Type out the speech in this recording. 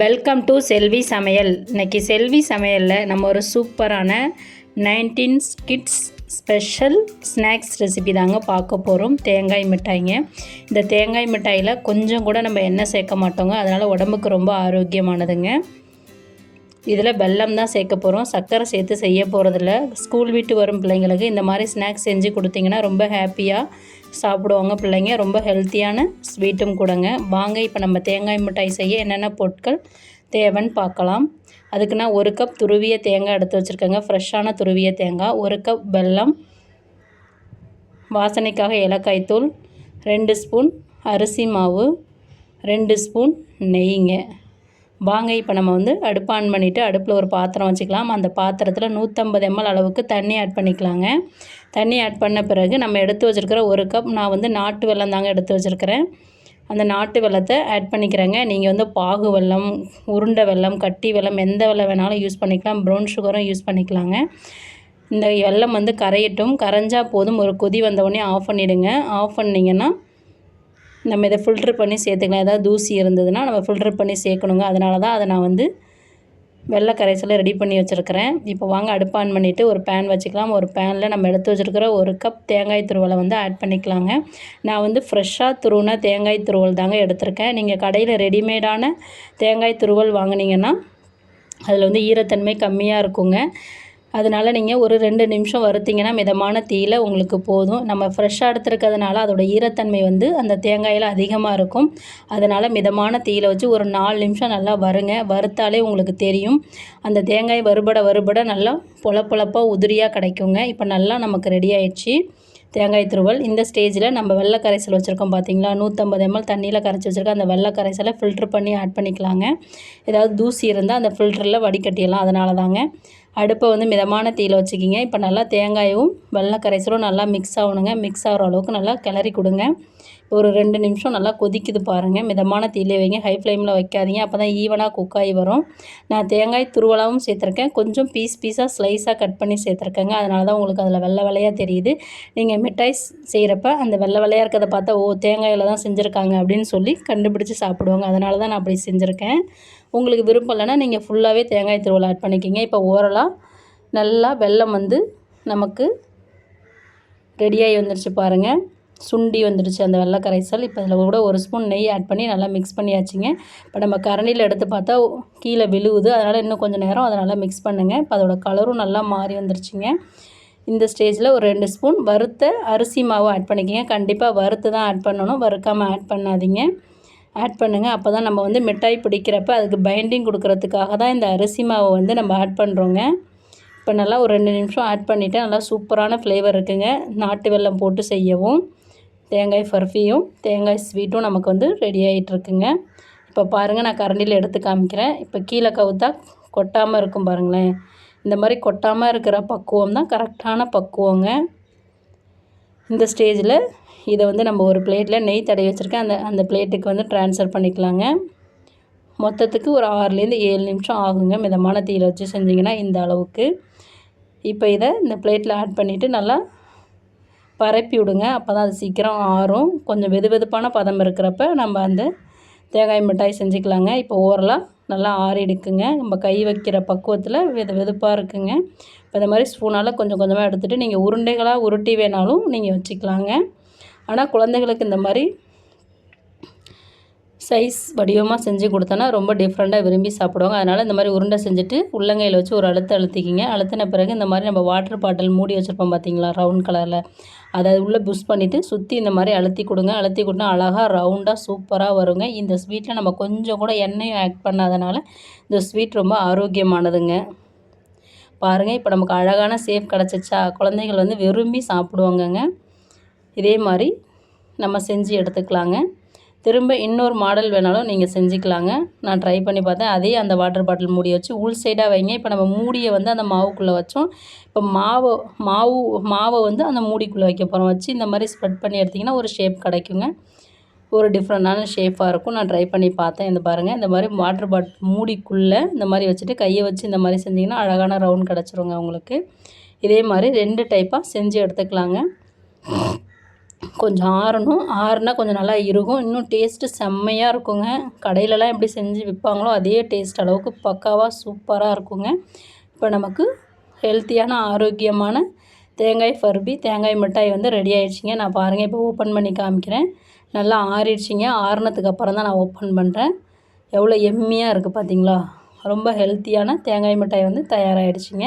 Welcome to செல்வி சமையல் இன்னைக்கு செல்வி சமையலில் நம்ம ஒரு சூப்பரான nineteen kids special snacks recipe தாங்க பார்க்க போகிறோம் தேங்காய் மிட்டாய்ங்க. இந்த தேங்காய் மிட்டாயில் கொஞ்சம் கூட நம்ம எண்ணெய் சேர்க்க மாட்டோங்க. அதனால் உடம்புக்கு ரொம்ப ஆரோக்கியமானதுங்க. இதில் வெல்லம் தான் சேர்க்க போகிறோம். சர்க்கரை சேர்த்து செய்ய போகிறதில்ல. ஸ்கூல் விட்டு வரும் பிள்ளைங்களுக்கு இந்த மாதிரி ஸ்நாக்ஸ் செஞ்சு கொடுத்தீங்கன்னா ரொம்ப ஹாப்பியாக சாப்பிடுவாங்க பிள்ளைங்க. ரொம்ப ஹெல்த்தியான ஸ்வீட்டும் கொடுங்க. வாங்க இப்போ நம்ம தேங்காய் மிட்டாய் செய்ய என்னென்ன பொருட்கள் தேவைன்னு பார்க்கலாம். அதுக்கு நான் ஒரு கப் துருவிய தேங்காய் எடுத்து வச்சுருக்கேங்க. ஃப்ரெஷ்ஷான துருவிய தேங்காய் ஒரு கப் வெல்லம் வாசனைக்காக ஏலக்காய் தூள் ரெண்டு ஸ்பூன் அரிசி மாவு ரெண்டு ஸ்பூன் நெய்ங்க. வாங்க இப்போ நம்ம வந்து அடுப்பு ஆன் பண்ணிவிட்டு அடுப்பில் ஒரு பாத்திரம் வச்சுக்கலாம். அந்த பாத்திரத்தில் நூற்றம்பது எம்எல் அளவுக்கு தண்ணி ஆட் பண்ணிக்கலாங்க. தண்ணி ஆட் பண்ண பிறகு நம்ம எடுத்து வச்சுருக்கிற ஒரு கப் நான் வந்து நாட்டு வெல்லம் தாங்க எடுத்து வச்சுருக்கிறேன். அந்த நாட்டு வெள்ளத்தை ஆட் பண்ணிக்கிறேங்க. நீங்கள் வந்து பாகு வெள்ளம் உருண்டை வெல்லம் கட்டி வெல்லம் எந்த வெள்ளம் வேணாலும் யூஸ் பண்ணிக்கலாம். ப்ரௌன் சுகரும் யூஸ் பண்ணிக்கலாங்க. இந்த வெல்லம் வந்து கரையட்டும். கரைஞ்சால் போதும். ஒரு கொதி வந்தவுடனே ஆஃப் பண்ணிவிடுங்க ஆஃப் பண்ணிங்கன்னா நம்ம இதை ஃபில்ட்ரு பண்ணி சேர்த்துக்கலாம். ஏதாவது தூசி இருந்ததுன்னா நம்ம ஃபில்ட்ரு பண்ணி சேர்க்கணுங்க. அதனால தான் அதை நான் வந்து வெள்ளை கரைசலை ரெடி பண்ணி வச்சுருக்கிறேன். இப்போ வாங்க அடுப்பு ஆன் பண்ணிவிட்டு ஒரு பேன் வச்சுக்கலாம். ஒரு பேனில் நம்ம எடுத்து வச்சுருக்கிற ஒரு கப் தேங்காய் துருவலை வந்து ஆட் பண்ணிக்கலாங்க. நான் வந்து ஃப்ரெஷ்ஷாக துருவின தேங்காய் துருவல் தாங்க எடுத்திருக்கேன். நீங்கள் கடையில் ரெடிமேடான தேங்காய் துருவல் வாங்கினீங்கன்னா அதில் வந்து ஈரத்தன்மை கம்மியாக இருக்குங்க. அதனால் நீங்கள் ஒரு ரெண்டு நிமிஷம் வறுத்திங்கன்னா மிதமான தீயில் உங்களுக்கு போதும். நம்ம ஃப்ரெஷ்ஷாக எடுத்துருக்கிறதுனால அதோட ஈரத்தன்மை வந்து அந்த தேங்காயில் அதிகமாக இருக்கும். அதனால் மிதமான தீயில் வச்சு ஒரு நாலு நிமிஷம் நல்லா வருங்க வறுத்தாலே உங்களுக்கு தெரியும். அந்த தேங்காய் வறுபட வறுபட நல்லா பொல உதிரியாக கிடைக்குங்க. இப்போ நல்லா நமக்கு ரெடி ஆயிடுச்சு. தேங்காய் துருவல். இந்த ஸ்டேஜில் நம்ம வெள்ளை கரைசல் வச்சுருக்கோம் பார்த்தீங்களா நூற்றம்பது எம்எல் தண்ணியில் கரைச்சி வச்சுருக்கோம். அந்த வெள்ளை கரைசலை ஃபில்ட்ரு பண்ணி ஆட் பண்ணிக்கலாங்க. ஏதாவது தூசி இருந்தால் அந்த ஃபில்டரில் வடிகட்டிடலாம். அதனால தாங்க அடுப்பை வந்து மிதமான தீயில் வச்சுக்கிங்க. இப்போ நல்லா தேங்காயும் வெள்ளை கரைசலும் நல்லா மிக்ஸ் ஆகணுங்க. மிக்ஸ் ஆகிற அளவுக்கு நல்லா கிளறி கொடுங்க. ஒரு ரெண்டு நிமிஷம் நல்லா கொதிக்குது பாருங்கள் மிதமான தீயிலே வைங்க. ஹை ஃப்ளேமில் வைக்காதீங்க. அப்போ தான் ஈவனாக குக் ஆகி வரும். நான் தேங்காய் துருவலாகவும் சேர்த்துருக்கேன். கொஞ்சம் பீஸ் பீஸாக ஸ்லைஸாக கட் பண்ணி சேர்த்துருக்கேங்க. அதனால தான் உங்களுக்கு அதில் வெள்ளை வெள்ளையாக தெரியுது. நீங்கள் மிட்டாய் செய்கிறப்ப அந்த வெள்ளை வெள்ளையாக இருக்கிறத பார்த்தா ஓ தேங்காயில் தான் செஞ்சுருக்காங்க அப்படின்னு சொல்லி கண்டுபிடிச்சி சாப்பிடுவாங்க. அதனால தான் நான் அப்படி செஞ்சுருக்கேன். உங்களுக்கு விருப்பம் இல்லைன்னா நீங்கள் ஃபுல்லாகவே தேங்காய் திருவள்ளை ஆட் பண்ணிக்கிங்க. இப்போ ஓரலாக நல்லா வெல்லம் வந்து நமக்கு ரெடியாகி வந்துருச்சு பாருங்கள் சுண்டி வந்துடுச்சு அந்த வெள்ளை கரைசல் இப்போ அதில் கூட ஒரு ஸ்பூன் நெய் ஆட் பண்ணி நல்லா மிக்ஸ் பண்ணியாச்சுங்க. இப்போ நம்ம கரண்டியில் எடுத்து பார்த்தா கீழே விழுவுது. அதனால் இன்னும் கொஞ்சம் நேரம் அதை நல்லா மிக்ஸ் பண்ணுங்கள் இப்போ அதோட கலரும் நல்லா மாறி வந்துருச்சுங்க. இந்த ஸ்டேஜில் ஒரு ரெண்டு ஸ்பூன் வறுத்த அரிசி மாவு ஆட் பண்ணிக்கோங்க. கண்டிப்பாக வறுத்து தான் ஆட் பண்ணணும். வறுக்காமல் ஆட் பண்ணாதீங்க. ஆட் பண்ணுங்கள் அப்போ தான் நம்ம வந்து மிட்டாய் பிடிக்கிறப்ப அதுக்கு பைண்டிங் கொடுக்கறதுக்காக தான் இந்த அரிசி மாவை வந்து நம்ம ஆட் பண்ணுறோங்க இப்போ நல்லா ஒரு ரெண்டு நிமிஷம் ஆட் பண்ணிவிட்டு நல்லா சூப்பரான ஃப்ளேவர் இருக்குங்க. நாட்டு வெல்லம் போட்டு செய்யவும் தேங்காய் பர்ஃபியும் தேங்காய் ஸ்வீட்டும் நமக்கு வந்து ரெடி ஆகிட்டுருக்குங்க இப்போ பாருங்கள் நான் கரண்டியில் எடுத்து காமிக்கிறேன். இப்போ கீழே கவுத்தா கொட்டாமல் இருக்கும் பாருங்களேன். இந்த மாதிரி கொட்டாமல் இருக்கிற பக்குவம் தான் கரெக்டான பக்குவங்க. இந்த ஸ்டேஜில் இதை வந்து நம்ம ஒரு பிளேட்டில் நெய் தடவி வச்சுருக்கேன். அந்த அந்த பிளேட்டுக்கு வந்து ட்ரான்ஸ்ஃபர் பண்ணிக்கலாங்க. மொத்தத்துக்கு ஒரு ஆறுலேருந்து ஏழு நிமிஷம் ஆகுங்க. மிதமான தீயில் வச்சு செஞ்சிங்கன்னா இந்த அளவுக்கு. இப்போ இதை இந்த பிளேட்டில் ஆட் பண்ணிவிட்டு நல்லா பரப்பி விடுங்க. அப்போ தான் அது சீக்கிரம் ஆறும். கொஞ்சம் வெது வெதுப்பான பதம் இருக்கிறப்ப நம்ம அந்த தேங்காய் மிட்டாய் செஞ்சுக்கலாங்க. இப்போ ஓரலாக நல்லா ஆறிடுக்குங்க. நம்ம கை வைக்கிற பக்குவத்தில் வெது வெதுப்பாக இருக்குங்க. இப்போ இந்த மாதிரி ஸ்பூனால் கொஞ்சம் கொஞ்சமாக எடுத்துகிட்டு நீங்கள் உருண்டைகளாக உருட்டி வேணாலும் நீங்கள் வச்சுக்கலாங்க. ஆனால் குழந்தைகளுக்கு இந்த மாதிரி சைஸ் வடிவமாக செஞ்சு கொடுத்தோன்னா ரொம்ப டிஃப்ரெண்ட்டாக விரும்பி சாப்பிடுவாங்க. அதனால் இந்த மாதிரி உருண்டை செஞ்சுட்டு உள்ளங்கையில் வச்சு ஒரு அழுத்த அழுத்திக்கிங்க. அழுத்தின பிறகு இந்த மாதிரி நம்ம வாட்டர் பாட்டில் மூடி வச்சுருப்போம் பார்த்தீங்களா ரவுண்ட் கலரில். அதை உள்ளே புஷ் பண்ணிவிட்டு சுற்றி இந்த மாதிரி அழுத்தி கொடுங்க. அழுத்தி கொடுத்தா அழகாக ரவுண்டாக சூப்பராக வருங்க. இந்த ஸ்வீட்டில் நம்ம கொஞ்சம் கூட எண்ணெயும் ஆட் பண்ணாதனால இந்த ஸ்வீட் ரொம்ப ஆரோக்கியமானதுங்க. பாருங்கள் இப்போ நமக்கு அழகான சேஃப் கிடச்சிச்சா? குழந்தைகள் வந்து விரும்பி சாப்பிடுவாங்கங்க. இதே மாதிரி நம்ம செஞ்சு எடுத்துக்கலாங்க. திரும்ப இன்னொரு மாடல் வேணாலும் நீங்கள் செஞ்சுக்கலாங்க. நான் ட்ரை பண்ணி பார்த்தேன். அதே அந்த வாட்டர் பாட்டில் மூடி வச்சு உள் சைடாக வைங்க. இப்போ நம்ம மூடியை வந்து அந்த மாவுக்குள்ளே வச்சோம். இப்போ மாவு மாவு மாவை வந்து அந்த மூடிக்குள்ளே வைக்க போகிறோம் வச்சு இந்த மாதிரி ஸ்ப்ரெட் பண்ணி எடுத்திங்கன்னா ஒரு ஷேப் கிடைக்குங்க. ஒரு டிஃப்ரெண்டான ஷேப்பாக இருக்கும். நான் ட்ரை பண்ணி பார்த்தேன். இந்த பாருங்கள் இந்த மாதிரி வாட்டர் பாட்டில் மூடிக்குள்ளே இந்த மாதிரி வச்சுட்டு கையை வச்சு இந்த மாதிரி செஞ்சிங்கன்னா அழகான ரவுண்ட் கிடச்சிருங்க உங்களுக்கு. இதே மாதிரி ரெண்டு டைப்பாக செஞ்சு எடுத்துக்கலாங்க. கொஞ்சம் ஆறணும். ஆறுனா கொஞ்சம் நல்லா இருக்கும் இன்னும் டேஸ்ட்டு செம்மையாக இருக்குங்க. கடையிலலாம் எப்படி செஞ்சு விற்பாங்களோ அதே டேஸ்ட் அளவுக்கு பக்காவாக சூப்பராக இருக்குங்க. இப்போ நமக்கு ஹெல்த்தியான ஆரோக்கியமான தேங்காய் ஃபர்பி தேங்காய் மிட்டாய் வந்து ரெடி ஆயிடுச்சுங்க. நான் பாருங்கள் இப்போ ஓப்பன் பண்ணி காமிக்கிறேன். நல்லா ஆறிடுச்சிங்க. ஆறுனதுக்கு அப்புறம் தான் நான் ஓப்பன் பண்ணுறேன் எவ்வளோ எம்மியாக இருக்குது பார்த்தீங்களா ரொம்ப ஹெல்த்தியான தேங்காய் மிட்டாய் வந்து தயாராகிடுச்சிங்க